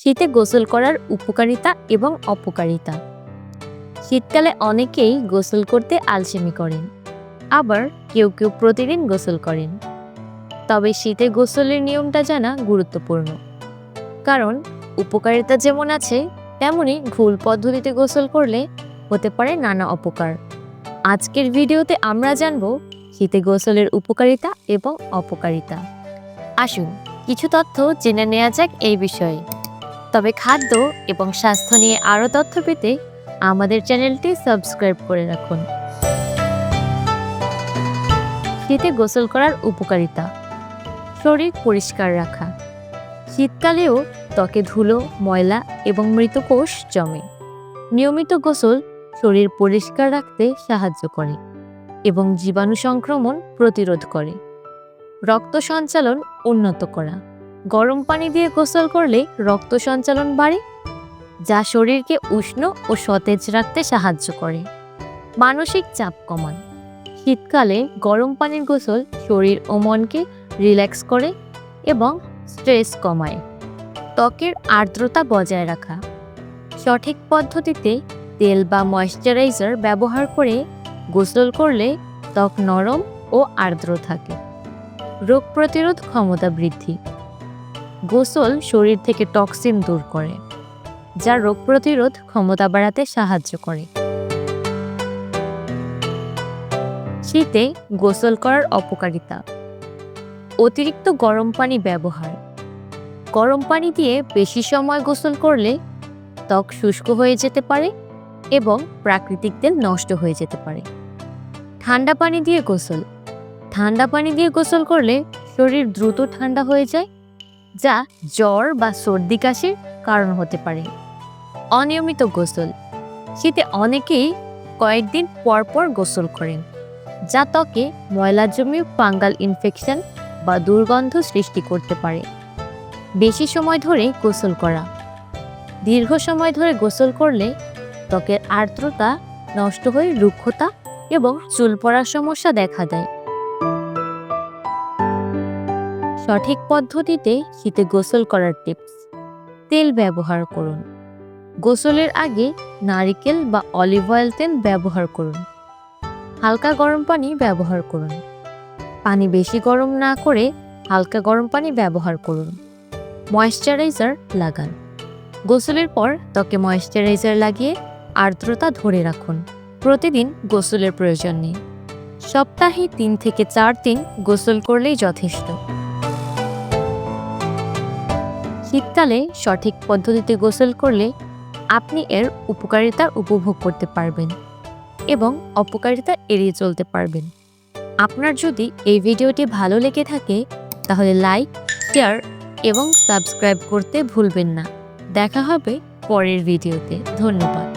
শীতে গোসল করার উপকারিতা এবং অপকারিতা। শীতকালে অনেকেই গোসল করতে আলসেমি করেন, আবার কেউ কেউ প্রতিদিন গোসল করেন। তবে শীতে গোসলের নিয়মটা জানা গুরুত্বপূর্ণ। কারণ উপকারিতা যেমন আছে, তেমনি ভুল পদ্ধতিতে গোসল করলে হতে পারে নানা অপকার। আজকের ভিডিওতে আমরা জানব শীতে গোসলের উপকারিতা এবং অপকারিতা। আসুন, কিছু তথ্য জেনে নেওয়া যাক এই বিষয়ে। তবে খাদ্য এবং স্বাস্থ্য নিয়ে আরও তথ্য পেতে আমাদের চ্যানেলটি সাবস্ক্রাইব করে রাখুন। শীতে গোসল করার উপকারিতা। শরীর পরিষ্কার রাখা। শীতকালেও ত্বকে ধুলো, ময়লা এবং মৃত কোষ জমে। নিয়মিত গোসল শরীর পরিষ্কার রাখতে সাহায্য করে এবং জীবাণু সংক্রমণ প্রতিরোধ করে। রক্ত সঞ্চালন উন্নত করা। গরম পানি দিয়ে গোসল করলে রক্ত সঞ্চালন বাড়ে, যা শরীরকে উষ্ণ ও সতেজ রাখতে সাহায্য করে। মানসিক চাপ কমান। শীতকালে গরম পানির গোসল শরীর ও মনকে রিল্যাক্স করে এবং স্ট্রেস কমায়। ত্বকের আর্দ্রতা বজায় রাখা। সঠিক পদ্ধতিতে তেল বা ময়শ্চারাইজার ব্যবহার করে গোসল করলে ত্বক নরম ও আর্দ্র থাকে। রোগ প্রতিরোধ ক্ষমতা বৃদ্ধি। গোসল শরীর থেকে টক্সিন দূর করে, যা রোগ প্রতিরোধ ক্ষমতা বাড়াতে সাহায্য করে। শীতে গোসল করার অপকারিতা। অতিরিক্ত গরম পানি ব্যবহার। গরম পানি দিয়ে বেশি সময় গোসল করলে ত্বক শুষ্ক হয়ে যেতে পারে এবং প্রাকৃতিক তেল নষ্ট হয়ে যেতে পারে। ঠান্ডা পানি দিয়ে গোসল। ঠান্ডা পানি দিয়ে গোসল করলে শরীর দ্রুত ঠান্ডা হয়ে যায় যা জ্বর বা সর্দি কাশির কারণ হতে পারে। অনিয়মিত গোসল। শীতে অনেকেই কয়েকদিন পর পর গোসল করেন, যা ত্বকে ময়লা জমে ফাঙ্গাল ইনফেকশন বা দুর্গন্ধ সৃষ্টি করতে পারে। বেশি সময় ধরে গোসল করা। দীর্ঘ সময় ধরে গোসল করলে ত্বকের আর্দ্রতা নষ্ট হয়ে রুক্ষতা এবং চুল পড়ার সমস্যা দেখা দেয়। সঠিক পদ্ধতিতে শীতে গোসল করার টিপস। তেল ব্যবহার করুন। গোসলের আগে নারিকেল বা অলিভ অয়েল তেল ব্যবহার করুন। হালকা গরম পানি ব্যবহার করুন। পানি বেশি গরম না করে হালকা গরম পানি ব্যবহার করুন। ময়েশ্চারাইজার লাগান। গোসলের পর ত্বকে ময়েশ্চারাইজার লাগিয়ে আর্দ্রতা ধরে রাখুন। প্রতিদিন গোসলের প্রয়োজন নেই। সপ্তাহে তিন থেকে চার দিন গোসল করলেই যথেষ্ট। শীতকালে সঠিক পদ্ধতিতে গোসল করলে আপনি এর উপকারিতা উপভোগ করতে পারবেন এবং অপকারিতা এড়িয়ে চলতে পারবেন। আপনার যদি এই ভিডিওটি ভালো লেগে থাকে, তাহলে লাইক, শেয়ার এবং সাবস্ক্রাইব করতে ভুলবেন না। দেখা হবে পরের ভিডিওতে। ধন্যবাদ।